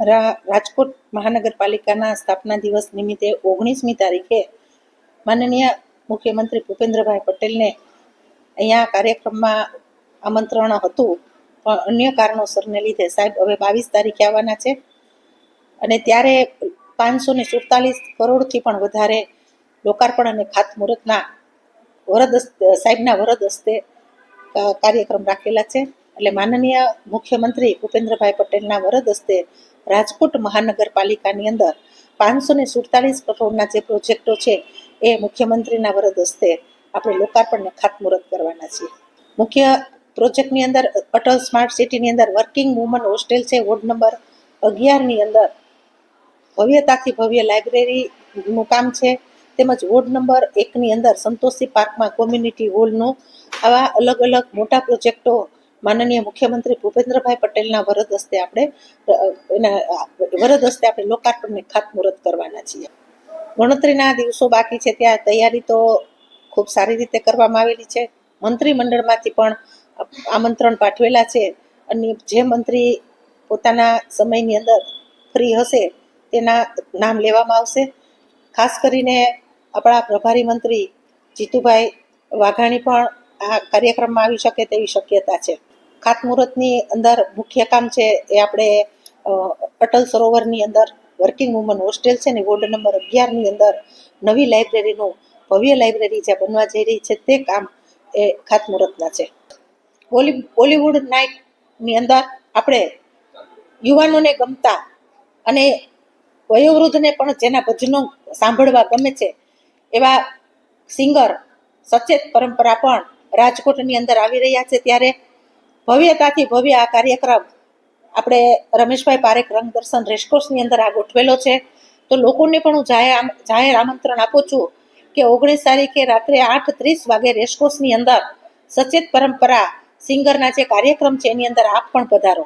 રાજકોટ મહાનગરપાલિકાના સ્થાપના દિવસ નિમિત્તે ઓગણીસમી તારીખે માનનીય મુખ્યમંત્રી ભૂપેન્દ્રભાઈ પટેલને અહીંયા કાર્યક્રમમાં આમંત્રણ હતું. પણ અન્ય કારણોસરને લીધે સાહેબ હવે બાવીસ તારીખે આવવાના છે. અને ત્યારે પાંચસો ને સુડતાલીસ કરોડથી પણ વધારે લોકાર્પણ અને ખાતમુહૂર્તના વરદ સાહેબના વરદ હસ્તે કાર્યક્રમ રાખેલા છે. એટલે માનનીય મુખ્યમંત્રી ભૂપેન્દ્રભાઈ પટેલના વરદ હસ્તે રાજકોટ મહાનગરપાલિકાની અંદર પાંચસો ને સુડતાલીસ કરોડના જે પ્રોજેક્ટો છે એ મુખ્યમંત્રીના વરદ હસ્તે આપણે લોકાર્પણને ખાતમુહૂર્ત કરવાના છીએ. મુખ્ય પ્રોજેક્ટની અંદર અટલ સ્માર્ટ સિટીની અંદર વર્કિંગ વુમન હોસ્ટેલ છે, વોર્ડ નંબર અગિયારની અંદર ભવ્યતાથી ભવ્ય લાઇબ્રેરીનું કામ છે. તેમજ વોર્ડ નંબર એકની અંદર સંતોષી પાર્કમાં કોમ્યુનિટી હોલનું આવા અલગ અલગ મોટા પ્રોજેક્ટો માનનીય મુખ્યમંત્રી ભૂપેન્દ્રભાઈ પટેલના વરદ હસ્તે આપણે એના, વરદ હસ્તે આપણે લોકાર્પણને ખાતમુહૂર્ત કરવાના છીએ. ગણતરીના દિવસો બાકી છે, ત્યાં તૈયારી તો ખૂબ સારી રીતે કરવામાં આવેલી છે. મંત્રીમંડળમાંથી પણ આમંત્રણ પાઠવેલા છે. અને જે મંત્રી પોતાના સમયની અંદર ફ્રી હશે, તેના નામ લેવામાં આવશે. ખાસ કરીને આપણા પ્રભારી મંત્રી જીતુભાઈ વાઘાણી પણ આ કાર્યક્રમમાં આવી શકે તેવી શક્યતા છે. ખાતમુહૂર્તની અંદર મુખ્ય કામ છે એ આપણે અટલ સરોવરની અંદર વર્કિંગ વુમન હોસ્ટેલ છે ને, વોર્ડ નંબર અગિયારની અંદર નવી લાઇબ્રેરીનું ભવ્ય લાઇબ્રેરી જે બનવા જઈ રહી છે, તે કામ એ ખાતમુહૂર્તના છે. બોલી બોલિવૂડ નાઇટની અંદર આપણે યુવાનોને ગમતા અને વયોવૃદ્ધને પણ જેના ભજનો સાંભળવા ગમે છે, એવા સિંગર સચેત પરંપરા પણ રાજકોટની અંદર આવી રહ્યા છે. ત્યારે ભવ્યતાથી ભવ્ય આ કાર્યક્રમ આપણે રમેશભાઈ પારેખ રંગ દર્શન રેસકોર્સની અંદર આ ગોઠવેલો છે. તો લોકોને પણ હું જાહેર જાહેર આમંત્રણ આપું છું કે ઓગણીસ તારીખે રાત્રે આઠ ત્રીસ વાગે રેસકોર્સની અંદર સચેત પરંપરા સિંગરના જે કાર્યક્રમ છે, એની અંદર આપ પણ પધારો.